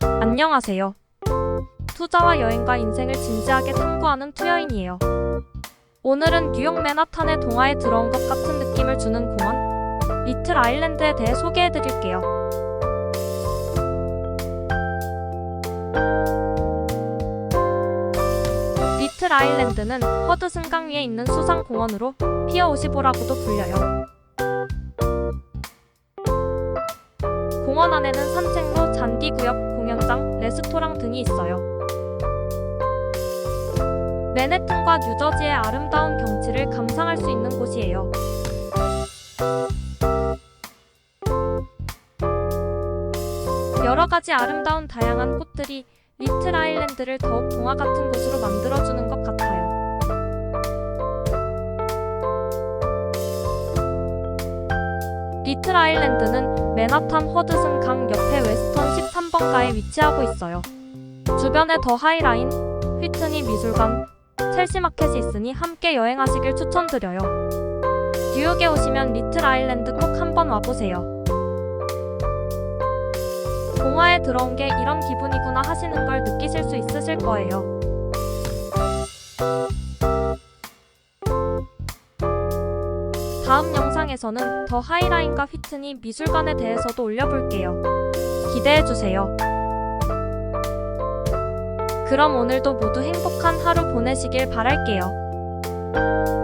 안녕하세요. 투자와 여행과 인생을 진지하게 탐구하는 투여인이에요. 오늘은 뉴욕 맨하탄의 동화에 들어온 것 같은 느낌을 주는 공원, 리틀 아일랜드에 대해 소개해 드릴게요. 리틀 아일랜드는 허드슨 강 위에 있는 수상 공원으로 피어 55라고도 불려요. 공원 안에는 산책로, 잔디구역, 공연장, 레스토랑 등이 있어요. 맨해튼과 뉴저지의 아름다운 경치를 감상할 수 있는 곳이에요. 여러 가지 아름다운 다양한 꽃들이 리틀 아일랜드를 더욱 동화 같은 곳으로 만들어주는 것 같아요. 리틀 아일랜드는 맨하탄 허드슨 강 옆에 웨스턴 13번가에 위치하고 있어요. 주변에 더 하이라인, 휘트니 미술관, 첼시 마켓이 있으니 함께 여행하시길 추천드려요. 뉴욕에 오시면 리틀 아일랜드 꼭 한번 와보세요. 동화에 들어온 게 이런 기분이구나 하시는 걸 느끼실 수 있으실 거예요. 다음 영상에서는 더 하이라인과 휘트니 미술관에 대해서도 올려볼게요. 기대해주세요. 그럼 오늘도 모두 행복한 하루 보내시길 바랄게요.